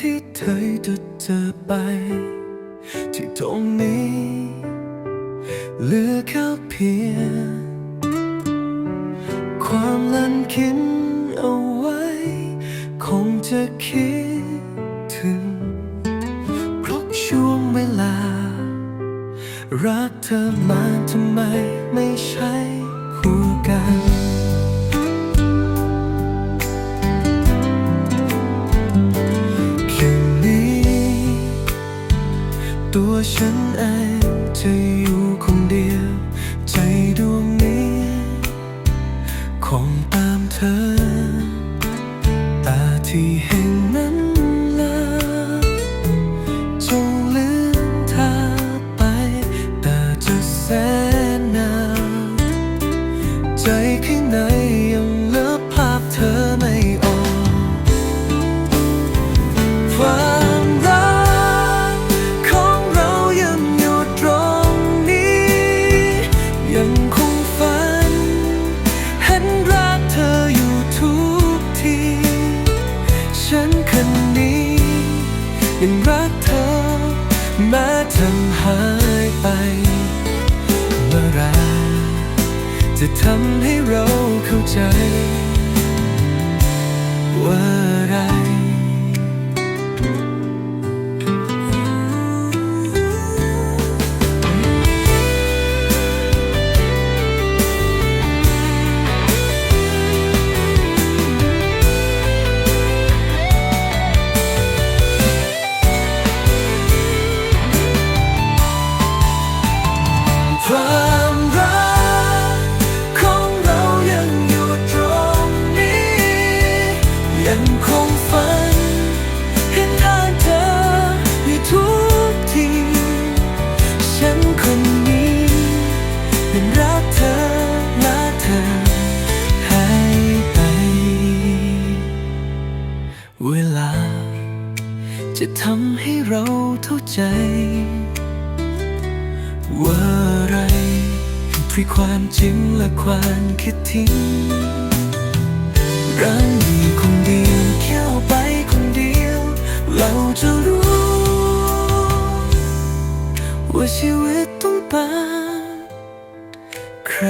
ที่เธอจะเจอไป ที่ตรงนี้เหลือแค่เพียงความลันคิดเอาไว้ คงจะคิดถึง เพราะช่วงเวลา รักเธอมาทำไมไม่ใช่คู่กัน ตัวฉันเองจะอยู่คนเดียว ใจดวงนี้คงตามเธอ ตาที่เห็นนั้นลาจงลืมเธอไป แต่จะแส ยังรักเธอ แม้เธอหายไป เมื่อไรจะทำให้เราเข้าใจ ว่าอะไร เวลา จะทำให้เราเข้าใจ ว่าอะไรคือความจริงและความคิดทิ้งรักมีคนเดียวแค่เอาไปคนเดียว เราจะรู้ ว่าชีวิตต้องเป็นใคร